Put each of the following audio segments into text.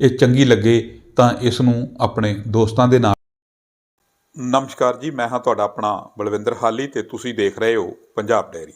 ਇਹ ਚੰਗੀ ਲੱਗੇ ਤਾਂ ਇਸ ਨੂੰ ਆਪਣੇ ਦੋਸਤਾਂ ਦੇ ਨਾਲ। ਨਮਸਕਾਰ ਜੀ, ਮੈਂ ਹਾਂ ਤੁਹਾਡਾ ਆਪਣਾ ਬਲਵਿੰਦਰ ਹਾਲੀ ਤੇ ਤੁਸੀਂ ਦੇਖ ਰਹੇ ਹੋ ਪੰਜਾਬ ਡੈਰੀ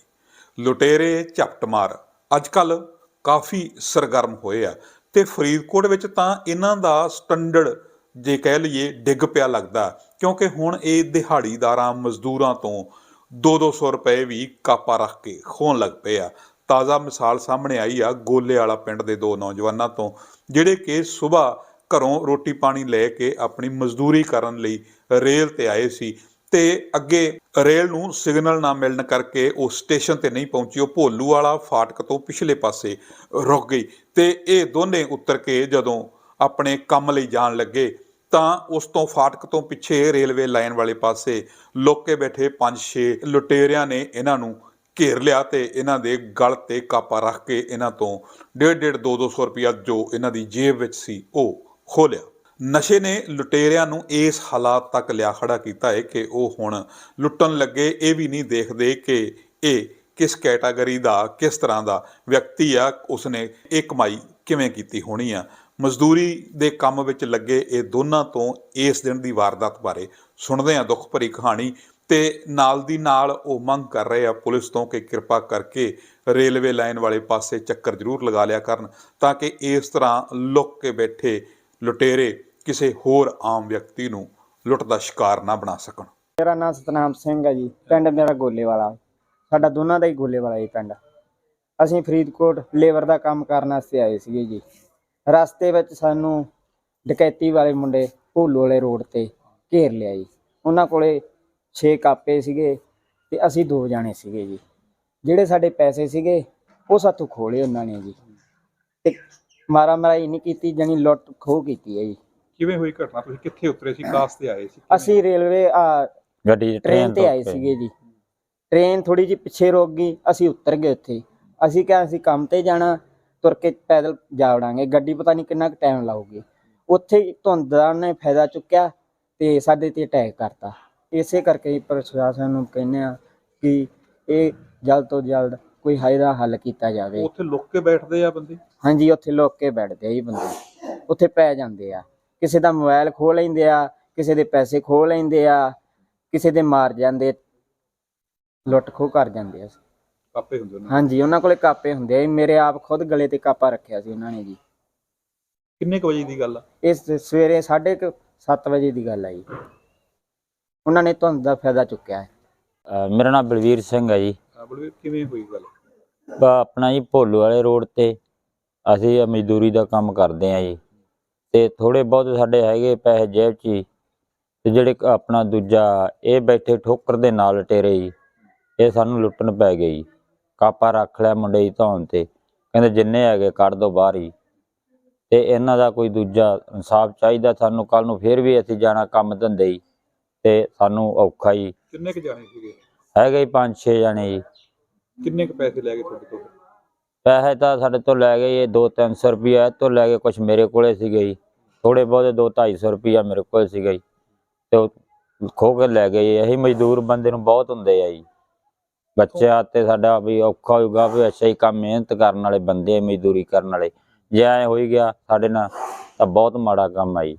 ਲੁਟੇਰੇ ਝਪਟਮਾਰ ਅੱਜ ਕੱਲ ਕਾਫੀ ਸਰਗਰਮ ਹੋਏ ਆ ਤੇ ਫਰੀਦਕੋਟ ਵਿੱਚ ਤਾਂ ਇਹਨਾਂ ਦਾ ਸਟੈਂਡਰਡ ਜੇ ਕਹਿ ਲਈਏ ਡਿੱਗ ਪਿਆ ਲੱਗਦਾ, ਕਿਉਂਕਿ ਹੁਣ ਇਹ ਦਿਹਾੜੀਦਾਰਾਂ ਮਜ਼ਦੂਰਾਂ ਤੋਂ 2-200 ਰੁਪਏ ਵੀ ਕਾਪਾ ਰੱਖ ਕੇ ਖੋਣ ਲੱਗ ਪਏ ਆ। ਤਾਜ਼ਾ ਮਿਸਾਲ ਸਾਹਮਣੇ ਆਈ ਆ ਗੋਲੇ ਵਾਲਾ ਪਿੰਡ ਦੇ ਦੋ ਨੌਜਵਾਨਾਂ ਤੋਂ, ਜਿਹੜੇ ਕਿ ਸਵੇਰ ਘਰੋਂ ਰੋਟੀ ਪਾਣੀ ਲੈ ਕੇ ਆਪਣੀ ਮਜ਼ਦੂਰੀ ਕਰਨ ਲਈ ਰੇਲ ਤੇ ਆਏ ਸੀ ਤੇ ਅੱਗੇ ਰੇਲ ਨੂੰ ਸਿਗਨਲ ਨਾ ਮਿਲਣ ਕਰਕੇ ਉਹ ਸਟੇਸ਼ਨ ਤੇ ਨਹੀਂ ਪਹੁੰਚੀ, ਉਹ ਭੋਲੂ ਵਾਲਾ ਫਾਟਕ ਤੋਂ ਪਿਛਲੇ ਪਾਸੇ ਰੁਕ ਗਈ ਤੇ ਇਹ ਦੋਨੇ ਉਤਰ ਕੇ ਜਦੋਂ ਆਪਣੇ ਕੰਮ ਲਈ ਜਾਣ ਲੱਗੇ ਤਾਂ ਉਸ ਤੋਂ ਫਾਟਕ ਤੋਂ ਪਿੱਛੇ ਰੇਲਵੇ ਲਾਈਨ ਵਾਲੇ ਪਾਸੇ ਲੁੱਕ ਬੈਠੇ 5-6 ਲੁਟੇਰਿਆਂ ਨੇ ਇਹਨਾਂ ਨੂੰ ਘੇਰ ਲਿਆ ਤੇ ਇਹਨਾਂ ਦੇ ਗਲ ਤੇ ਕਾਪਾ ਰੱਖ ਕੇ ਇਹਨਾਂ ਤੋਂ 1.5 2-200 ਰੁਪਇਆ ਜੋ ਇਹਨਾਂ ਦੀ ਜੇਬ ਵਿੱਚ ਸੀ, ਉਹ ਖੋਹ ਲਿਆ ਨਸ਼ੇ ਨੇ ਲੁਟੇਰਿਆਂ ਨੂੰ ਇਸ ਹਾਲਾਤ ਤੱਕ ਲਿਆ ਖੜਾ ਕੀਤਾ ਹੈ ਕਿ ਉਹ ਹੁਣ ਲੁੱਟਣ ਲੱਗੇ। ਇਹ ਵੀ ਨਹੀਂ ਦੇਖਦੇ ਕਿ ਇਹ ਕਿਸ ਕੈਟਾਗਰੀ ਦਾ, ਕਿਸ ਤਰ੍ਹਾਂ ਦਾ ਵਿਅਕਤੀ ਆ, ਉਸਨੇ ਇਹ ਕਮਾਈ ਕਿਵੇਂ ਕੀਤੀ ਹੋਣੀ ਆ। ਮਜ਼ਦੂਰੀ ਦੇ ਕੰਮ ਵਿੱਚ ਲੱਗੇ ਇਹ ਦੋਨਾਂ ਤੋਂ ਇਸ ਦਿਨ ਦੀ ਵਾਰਦਾਤ ਬਾਰੇ ਸੁਣਦੇ ਆ ਦੁੱਖ ਭਰੀ ਕਹਾਣੀ। ਤੇ ਨਾਲ ਦੀ ਨਾਲ ਉਹ ਮੰਗ ਕਰ ਰਹੇ ਆ ਪੁਲਿਸ ਤੋਂ ਕਿ ਕਿਰਪਾ ਕਰਕੇ ਰੇਲਵੇ ਲਾਈਨ ਵਾਲੇ ਪਾਸੇ ਚੱਕਰ ਜ਼ਰੂਰ ਲਗਾ ਲਿਆ ਕਰਨ ਤਾਂ ਕਿ ਇਸ ਤਰ੍ਹਾਂ ਲੁੱਕ ਕੇ ਬੈਠੇ ਲੁਟੇਰੇ ਕਿਸੇ ਹੋਰ ਆਮ ਵਿਅਕਤੀ ਨੂੰ ਲੁੱਟ ਦਾ ਸ਼ਿਕਾਰ ਨਾ ਬਣਾ ਸਕਣ। ਮੇਰਾ ਨਾਮ ਸਤਨਾਮ ਸਿੰਘ ਹੈ ਜੀ। ਪਿੰਡ ਮੇਰਾ ਗੋਲੇ ਵਾਲਾ ਸਾਡਾ ਦੋਨਾਂ ਦਾ ਹੀ ਗੋਲੇ ਵਾਲਾ ਹੀ ਪਿੰਡ। ਅਸੀਂ ਫਰੀਦਕੋਟ ਲੇਬਰ ਦਾ ਕੰਮ ਕਰਨ ਵਾਸਤੇ ਆਏ ਸੀਗੇ ਜੀ। ਰਸਤੇ ਵਿੱਚ ਸਾਨੂੰ ਡਕੈਤੀ ਵਾਲੇ ਮੁੰਡੇ ਭੋਲੂ ਵਾਲੇ ਰੋਡ ਤੇ ਘੇਰ ਲਿਆ ਜੀ। ਉਹਨਾਂ ਕੋਲੇ 6 ਕਾਪੇ ਸੀਗੇ ਤੇ ਅਸੀਂ ਦੋ ਜਾਣੇ ਸੀਗੇ ਜੀ। ਜਿਹੜੇ ਸਾਡੇ ਪੈਸੇ ਸੀਗੇ ਉਹ ਸਾਥੋਂ ਖੋਲੇ ਉਹਨਾਂ ਨੇ ਜੀ। ਤੇ ਮਾਰਾ ਮਰਾਈ ਨਹੀਂ ਕੀਤੀ ਜਾਣੀ ਲੁੱਟ ਖੋਹ ਕੀਤੀ ਹੈ ਜੀ। ਕਿਵੇਂ ਹੋਈ ਘਟਨਾ? ਤੁਸੀਂ ਕਿੱਥੇ ਉਤਰੇ ਸੀ? ਕਾਸ ਤੇ ਆਏ ਸੀ? ਅਸੀਂ ਰੇਲਵੇ ਆ ਗੱਡੀ ਟ੍ਰੇਨ ਤੇ ਆਏ। ਸੀਗੇ ਜੀ। ਟ੍ਰੇਨ ਥੋੜੀ ਜਿਹੀ ਪਿੱਛੇ ਰੁਕ ਗਈ ਅਸੀਂ ਉਤਰ ਗਏ ਉੱਥੇ। ਅਸੀਂ ਕਿਹਾ ਅਸੀਂ ਕੰਮ ਤੇ ਜਾਣਾ ਤੁਰ ਕੇ ਪੈਦਲ ਜਾ ਵੜਾਂਗੇ। ਗੱਡੀ ਪਤਾ ਨਹੀਂ ਕਿੰਨਾ ਕੁ ਟਾਈਮ ਲਾਊਗੀ। ਉੱਥੇ ਧੁੰਦ ਦਾ ਨੇ ਫਾਇਦਾ ਚੁੱਕਿਆ ਤੇ ਸਾਡੇ ਤੇ ਅਟੈਕ ਕਰਤਾ। ਇਸੇ ਕਰਕੇ ਹੀ ਪ੍ਰਸ਼ਾਸਨ ਨੂੰ ਕਹਿੰਦੇ ਆ ਕਿ ਇਹ ਜਲਦ ਤੋਂ ਜਲਦ ਕੋਈ ਦਾ ਹੱਲ ਕੀਤਾ ਜਾਵੇ। ਉੱਥੇ ਲੁੱਕ ਕੇ ਬੈਠਦੇ ਆ ਬੰਦੇ? ਹਾਂਜੀ ਉੱਥੇ ਲੋਕ ਕੇ ਬੈਠਦੇ ਆ ਜੀ ਬੰਦੇ। ਉੱਥੇ ਪੈ ਜਾਂਦੇ ਆ। ਕਿਸੇ ਦਾ ਮੋਬਾਈਲ ਖੋਹ ਲੈਂਦੇ ਆ ਕਿਸੇ ਦੇ ਪੈਸੇ ਖੋਹ ਲੈਂਦੇ ਆ ਕਿਸੇ ਦੇ ਮਾਰ ਜਾਂਦੇ ਲੁੱਟ ਖੋਹ ਕਰ ਜਾਂਦੇ ਆ। ਕਾਪੇ ਹੁੰਦੇ ਨੇ ਹਾਂਜੀ ਉਹਨਾਂ ਕੋਲੇ ਕਾਪੇ ਹੁੰਦੇ ਆ। ਮੇਰੇ ਆਪ ਖੁਦ ਗਲੇ ਤੇ ਕਾਪਾ ਰੱਖਿਆ ਸੀ ਉਹਨਾਂ ਨੇ ਜੀ। ਕਿੰਨੇ ਕੁ ਵਜੇ ਦੀ ਗੱਲ ਆ? ਇਸ ਸਵੇਰੇ 7:30 ਵਜੇ ਦੀ ਗੱਲ ਆ ਜੀ। ਉਹਨਾਂ ਨੇ ਧੁੰਦ ਦਾ ਫਾਇਦਾ ਚੁੱਕਿਆ ਹੈ। ਅਹ ਮੇਰਾ ਨਾਮ ਬਲਵੀਰ ਸਿੰਘ ਹੈ ਜੀ। ਬਲਵੀਰ ਕਿਵੇਂ ਹੋਈ ਗੱਲ? ਬ- ਆਪਣਾ ਜੀ ਭੋਲੂ ਵਾਲੇ ਰੋਡ ਤੇ ਅਸੀਂ ਇਹ ਮਜ਼ਦੂਰੀ ਦਾ ਕੰਮ ਕਰਦੇ ਆ ਜੀ। ਤੇ ਥੋੜੇ ਬਹੁਤ ਸਾਡੇ ਹੈਗੇ ਪੈਸੇ ਜੇਬ 'ਚ ਹੀ ਤੇ ਜਿਹੜੇ ਕ- ਆਪਣਾ ਦੂਜਾ ਇਹ ਬੈਠੇ ਠੋਕਰ ਦੇ ਨਾਲ ਲਟੇਰੇ ਜੀ। ਇਹ ਸਾਨੂੰ ਲੁੱਟਣ ਪੈ ਗਏ ਜੀ। ਕਾਪਾ ਰੱਖ ਲਿਆ ਮੁੰਡੇ ਦੀ ਧੌਣ ਤੇ। ਕਹਿੰਦੇ ਜਿੰਨੇ ਹੈਗੇ ਕੱਢ ਦੋ ਬਾਹਰ ਹੀ ਤੇ ਇਹਨਾਂ ਦਾ ਕੋਈ ਦੂਜਾ ਇਨਸਾਫ ਚਾਹੀਦਾ ਸਾਨੂੰ ਕੱਲ ਨੂੰ ਫੇਰ ਵੀ ਅਸੀਂ ਜਾਣਾ ਕੰਮ ਧੰਦੇ ਹੀ ਤੇ ਸਾਨੂੰ ਔਖਾ ਹੀ। ਕਿੰਨੇ ਕੁ ਜਾਣੇ ਸੀਗੇ? ਹੈਗੇ ਹੀ ਪੰਜ ਛੇ ਜਣੇ ਜੀ। ਕਿੰਨੇ ਕੁ ਪੈਸੇ ਲੈ ਗਏ ਤੁਹਾਡੇ ਤੋਂ? ਪੈਸੇ ਤਾਂ ਸਾਡੇ ਤੋਂ ਲੈ ਗਏ ਇਹ 2-300 ਰੁਪਇਆ ਇਹ ਤੋਂ ਲੈ ਕੇ ਕੁਝ ਮੇਰੇ ਕੋਲੇ ਸੀਗੇ ਜੀ। ਥੋੜੇ ਬਹੁਤੇ 2-250 ਰੁਪਇਆ ਮੇਰੇ ਕੋਲ ਸੀਗਾ ਜੀ। ਤੇ ਖੋ ਕੇ ਲੈ ਗਏ ਇਹੀ ਮਜ਼ਦੂਰ ਬੰਦੇ ਨੂੰ ਬਹੁਤ ਹੁੰਦੇ ਆ ਜੀ। ਬੱਚਿਆਂ ਤੇ ਸਾਡਾ ਵੀ ਔਖਾ ਹੋਊਗਾ ਵੀ ਅੱਛਾ ਹੀ ਕੰਮ ਮਿਹਨਤ ਕਰਨ ਵਾਲੇ ਬੰਦੇ ਮਜ਼ਦੂਰੀ ਕਰਨ ਵਾਲੇ। ਜੇ ਐ ਹੋਈ ਗਿਆ ਸਾਡੇ ਨਾਲ ਤਾਂ ਬਹੁਤ ਮਾੜਾ ਕੰਮ ਆ ਜੀ।